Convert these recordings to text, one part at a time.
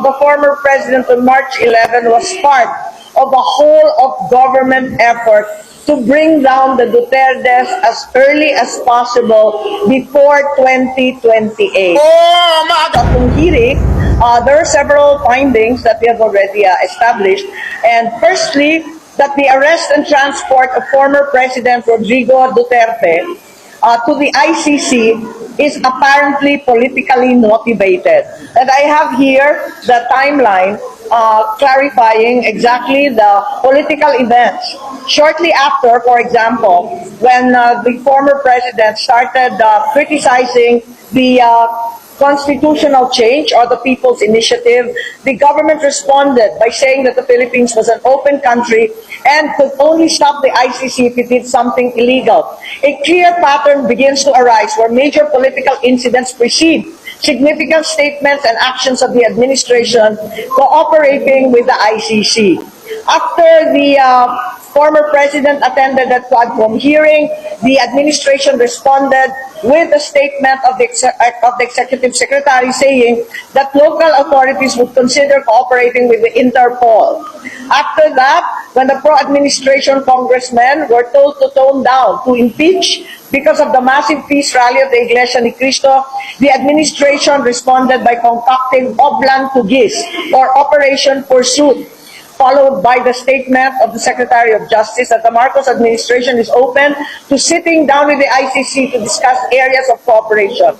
of the former president on March 11 was part of a whole of government effort to bring down the Dutertes as early as possible before 2028. Oh, Atong hearing, uh, there are several findings that we have already uh, established. And firstly, that the arrest and transport of former President Rodrigo Duterte uh, to the ICC is apparently politically motivated. And I have here the timeline uh, clarifying exactly the political events. Shortly after, for example, when uh, the former president started uh, criticizing the uh, constitutional change or the People's Initiative, the government responded by saying that the Philippines was an open country and could only stop the ICC if it did something illegal. A clear pattern begins to arise where major political incidents precede significant statements and actions of the administration cooperating with the ICC. After the uh, former president attended the Quadcom hearing, the administration responded with a statement of the, exe- of the executive secretary saying that local authorities would consider cooperating with the Interpol. After that, when the pro-administration congressmen were told to tone down, to impeach because of the massive peace rally of the Iglesia Ni Cristo, the administration responded by concocting Oblan Tugis or Operation Pursuit followed by the statement of the Secretary of Justice that the Marcos administration is open to sitting down with the ICC to discuss areas of cooperation.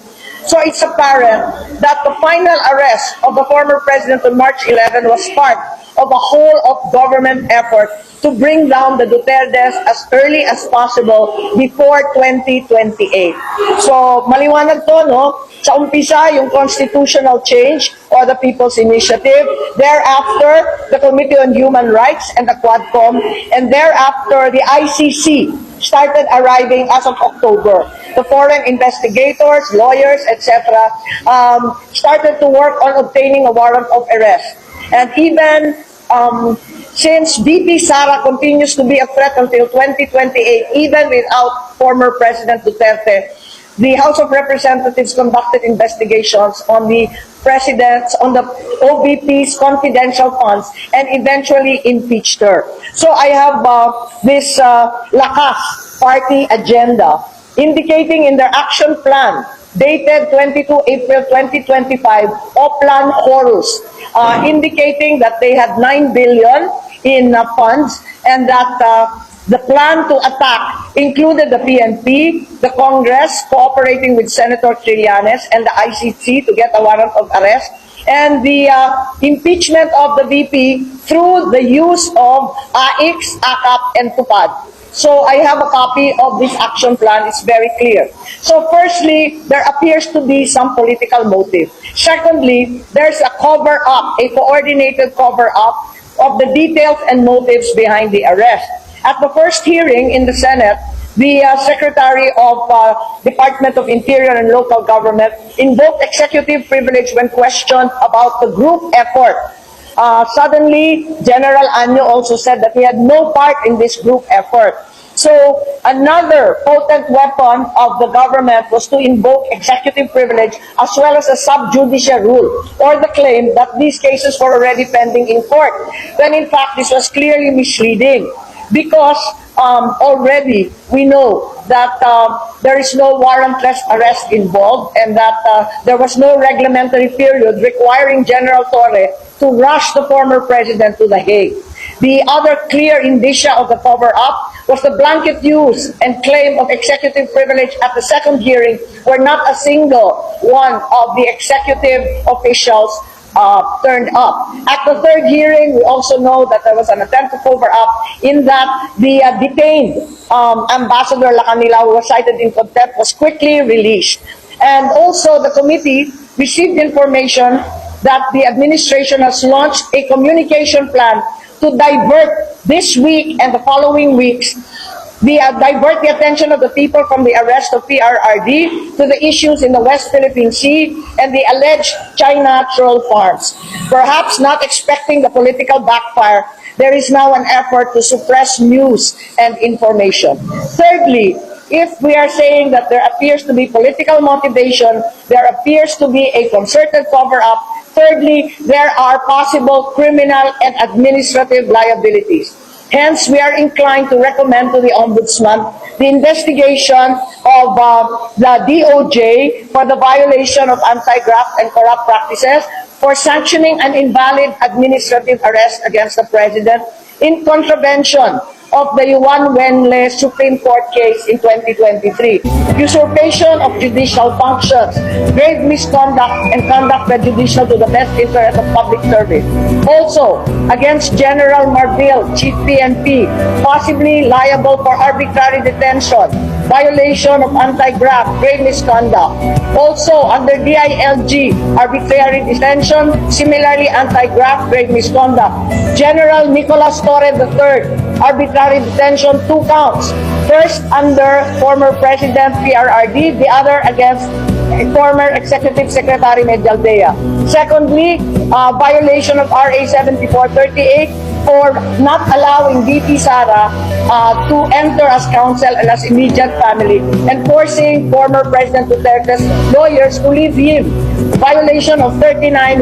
So it's apparent that the final arrest of the former president on March 11 was part of a whole of government effort to bring down the Dutertes as early as possible before 2028. So maliwanag to, no? Sa umpisa, yung constitutional change or the People's Initiative. Thereafter, the Committee on Human Rights and the Quadcom. And thereafter, the ICC started arriving as of October. The foreign investigators, lawyers, etc., um, started to work on obtaining a warrant of arrest. And even um, since VP Sara continues to be a threat until 2028, even without former President Duterte, the House of Representatives conducted investigations on the president's, on the OVP's confidential funds and eventually impeached her. So I have uh, this uh, Lakas party agenda indicating in their action plan dated 22 April 2025, Oplan Horus, uh, indicating that they had 9 billion in uh, funds and that uh, the plan to attack included the PNP, the Congress cooperating with Senator Trillanes and the ICC to get a warrant of arrest, and the uh, impeachment of the VP through the use of AIX, AKAP, and TUPAD. So I have a copy of this action plan. It's very clear. So firstly, there appears to be some political motive. Secondly, there's a cover up, a coordinated cover up of the details and motives behind the arrest. At the first hearing in the Senate, the uh, Secretary of uh, Department of Interior and Local Government invoked executive privilege when questioned about the group effort uh, suddenly, General Anyo also said that he had no part in this group effort. So another potent weapon of the government was to invoke executive privilege as well as a sub judice rule or the claim that these cases were already pending in court. When in fact this was clearly misleading because um, already we know that um, there is no warrantless arrest involved and that uh, there was no reglementary period requiring General Torre to rush the former president to The Hague. The other clear indicia of the cover-up was the blanket use and claim of executive privilege at the second hearing where not a single one of the executive officials uh, turned up. At the third hearing, we also know that there was an attempt to cover up in that the uh, detained um, Ambassador Lacanila, who was cited in contempt, was quickly released. And also, the committee received information that the administration has launched a communication plan to divert this week and the following weeks the uh, divert the attention of the people from the arrest of PRRD to the issues in the West Philippine Sea and the alleged China troll farms. Perhaps not expecting the political backfire, there is now an effort to suppress news and information. Thirdly, if we are saying that there appears to be political motivation, there appears to be a concerted cover-up, Thirdly, there are possible criminal and administrative liabilities. Hence, we are inclined to recommend to the Ombudsman the investigation of uh, the DOJ for the violation of anti-graft and corrupt practices for sanctioning an invalid administrative arrest against the President in contravention of the Yuan Wenle Supreme Court case in 2023. Usurpation of judicial functions, grave misconduct, and conduct prejudicial to the best interest of public service. Also, against General Marville, Chief PNP, possibly liable for arbitrary detention, violation of anti-graft, grave misconduct. Also, under DILG, arbitrary detention, similarly anti-graft, grave misconduct. General Nicolas Torre III, arbitrary detention, two counts. First, under former President PRRD, the other against former Executive Secretary Medialdea. Secondly, uh, violation of RA 7438 for not allowing VP Sara uh, to enter as counsel and as immediate family and forcing former President Duterte's lawyers to leave him. Violation of 39,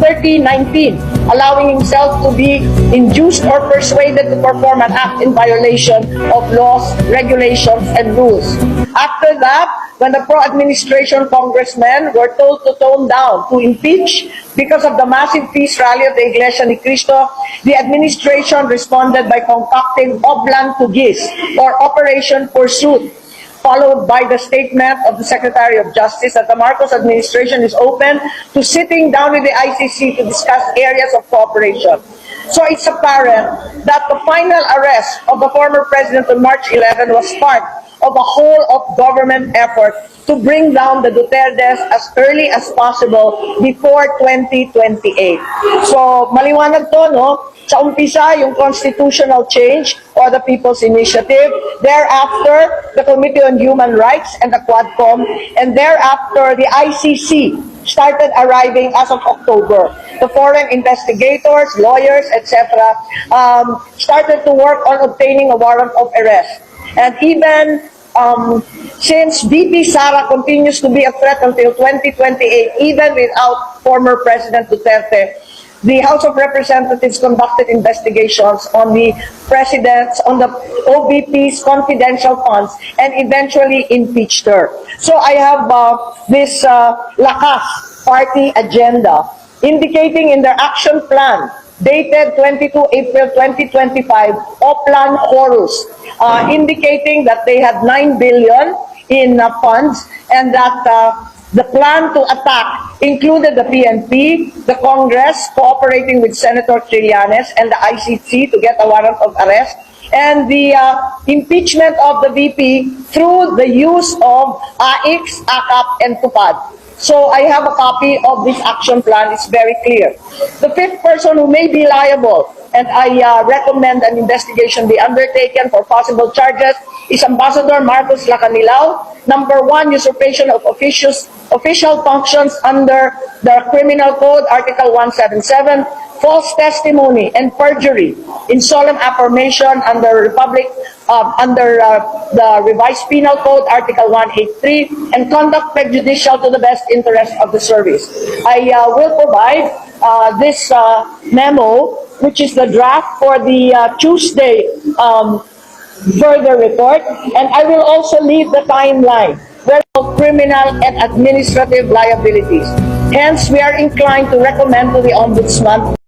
3019, allowing himself to be induced or persuaded to perform an act in violation of laws, regulations, and rules. After that, when the pro-administration congressmen were told to tone down, to impeach because of the massive peace rally of the Iglesia Ni Cristo, the administration responded by concocting Oblan Tugis or Operation Pursuit, followed by the statement of the Secretary of Justice that the Marcos administration is open to sitting down with the ICC to discuss areas of cooperation. So it's apparent that the final arrest of the former president on March 11 was part of a whole of government effort to bring down the Dutertes as early as possible before 2028. So maliwanag to, no? Sa umpisa, yung constitutional change or the People's Initiative. Thereafter, the Committee on Human Rights and the Quadcom. And thereafter, the ICC started arriving as of October. The foreign investigators, lawyers, etc., um, started to work on obtaining a warrant of arrest. And even um, since VP Sara continues to be a threat until 2028, even without former President Duterte, the House of Representatives conducted investigations on the president's, on the OVP's confidential funds and eventually impeached her. So I have uh, this uh, Lakas party agenda indicating in their action plan dated 22 April 2025, Oplan Horus, uh, indicating that they had 9 billion in uh, funds and that uh, the plan to attack included the PNP, the Congress cooperating with Senator Trillanes and the ICC to get a warrant of arrest, and the uh, impeachment of the VP through the use of AIX, AKAP, and TUPAD. So I have a copy of this action plan. It's very clear. The fifth person who may be liable, and I uh, recommend an investigation be undertaken for possible charges, is Ambassador Marcos Lacanilao. Number one, usurpation of official functions under the Criminal Code, Article 177, false testimony and perjury in solemn affirmation under Republic uh, under uh, the revised penal code article 183 and conduct prejudicial to the best interest of the service i uh, will provide uh, this uh, memo which is the draft for the uh, tuesday um, further report. And i will also leave the timeline. Of criminal and administrative liabilities. Hence we are inclined to recommend to the ombudsman